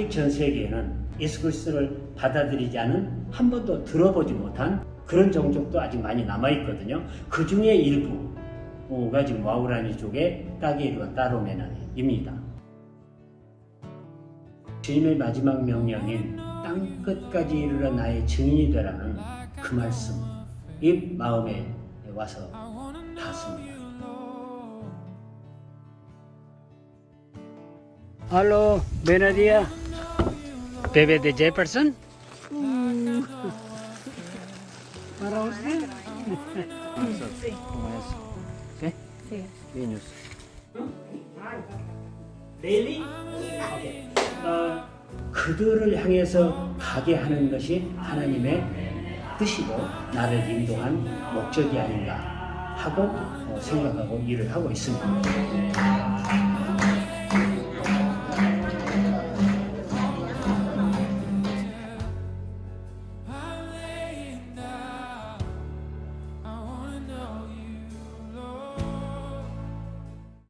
아직 전 세계에는 예수 그리스도를 받아들이지 않은 한 번도 들어보지 못한 그런 종족도 아직 많이 남아 있거든요. 그 중에 일부가 지금 와우라니 쪽의 따게르와 따로메나입니다. 주님의 마지막 명령인 땅 끝까지 이르러 나의 증인이 되라는 그 말씀 이 마음에 와서 닿습니다. Buenos días. Bebé de Jefferson. Para usted. ¿Sí? Sí. Venus. Daily? 어, 그들을 향해서 가게 하는 것이 하나님의 뜻이고 나를 인도한 목적이 아닌가 하고 어, 생각하고 일을 하고 있습니다.